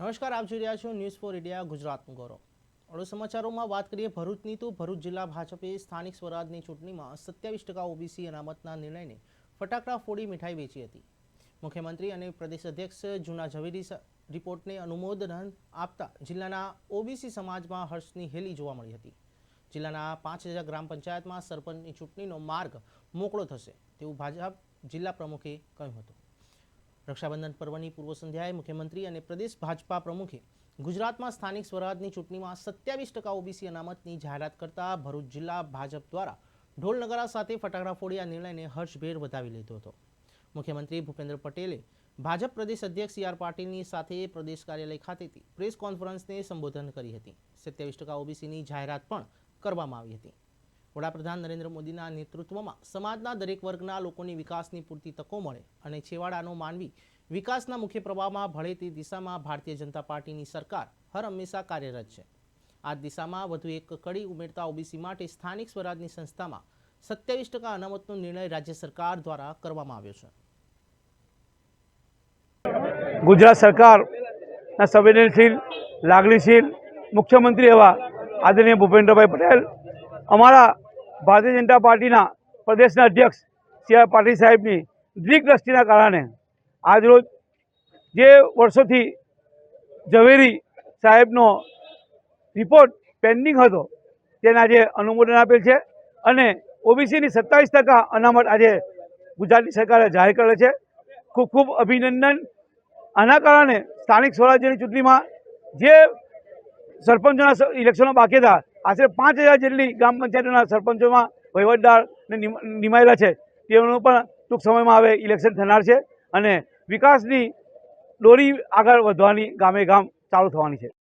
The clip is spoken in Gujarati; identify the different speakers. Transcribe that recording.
Speaker 1: નમસ્કાર, આપ જોઈ રહ્યા છો ન્યૂઝ ફોર ઇન્ડિયા ગુજરાતનું ગૌરવ. અડો સમાચારોમાં વાત કરીએ ભરૂચની તો ભરૂચ જિલ્લા ભાજપે સ્થાનિક સ્વરાજની ચૂંટણીમાં સત્યાવીસ ટકા ઓબીસી અનામતના નિર્ણયને ફટાકડા ફોડી મીઠાઈ વેચી હતી. મુખ્યમંત્રી અને પ્રદેશ અધ્યક્ષ જૂના ઝવેરી રિપોર્ટને અનુમોદન આપતા જિલ્લાના ઓબીસી સમાજમાં હર્ષની હેલી જોવા મળી હતી. જિલ્લાના પાંચ હજાર ગ્રામ પંચાયતમાં સરપંચની ચૂંટણીનો માર્ગ મોકળો થશે તેવું ભાજપ જિલ્લા પ્રમુખે કહ્યું હતું. રક્ષાબંધન પર્વની પૂર્વ સંધ્યાએ મુખ્યમંત્રી અને પ્રદેશ ભાજપા પ્રમુખે ગુજરાતમાં સ્થાનિક સ્વરાજની ચૂંટણીમાં સત્યાવીસ ટકા ઓબીસી અનામતની જાહેરાત કરતા ભરૂચ જિલ્લા ભાજપ દ્વારા ઢોલ નગારા સાથે ફટાકડા ફોડી આ નિર્ણયને હર્ષભેર વધાવી લીધો હતો. મુખ્યમંત્રી ભૂપેન્દ્ર પટેલે ભાજપ પ્રદેશ અધ્યક્ષ સી આર પાટીલની સાથે પ્રદેશ કાર્યાલય ખાતેથી પ્રેસ કોન્ફરન્સને સંબોધન કરી હતી. સત્યાવીસ ટકા ઓબીસીની જાહેરાત પણ કરવામાં આવી હતી. વડાપ્રધાન નરેન્દ્ર મોદીના નેતૃત્વમાં સમાજના દરેક વર્ગના લોકોની વિકાસની પૂરતી તકો મળે અને છેવાડાનો માનવી વિકાસના મુખ્ય પ્રવાહમાં ભળે તે દિશામાં ભારતીય જનતા પાર્ટીની સરકાર હર હંમેશા કાર્યરત છે. આ દિશામાં વધુ એક કડી ઉમેરતા ઓબીસી માટે સ્થાનિક સ્વરાજની સંસ્થામાં સત્યાવીસ ટકા અનામતનો નિર્ણય રાજ્ય સરકાર દ્વારા કરવામાં આવ્યો છે.
Speaker 2: ગુજરાત સરકારના સંવેદનશીલ, લાગણીશીલ મુખ્યમંત્રી એવા આદરણીય ભૂપેન્દ્રભાઈ પટેલ અમારા ભારતીય જનતા પાર્ટીના પ્રદેશના અધ્યક્ષ સી આર પાટીલ સાહેબની દ્વિદ્રષ્ટિના કારણે આજરોજ જે વર્ષોથી ઝવેરી સાહેબનો રિપોર્ટ પેન્ડિંગ હતો, તેને આજે અનુમોદન આપેલ છે અને ઓબીસીની સત્તાવીસ ટકા અનામત આજે ગુજરાતની સરકારે જાહેર કરેલ છે. ખૂબ ખૂબ અભિનંદન. આના કારણે સ્થાનિક સ્વરાજ્યની ચૂંટણીમાં જે સરપંચોના ઇલેક્શનો બાકી હતા આશરે પાંચ હજાર જેટલી ગ્રામ પંચાયતના સરપંચોમાં વહીવટદારને નિમાયેલા છે. તેઓનું પણ ટૂંક સમયમાં હવે ઇલેક્શન થનાર છે અને વિકાસની દોરી આગળ વધવાની ગામે ગામ ચાલુ થવાની છે.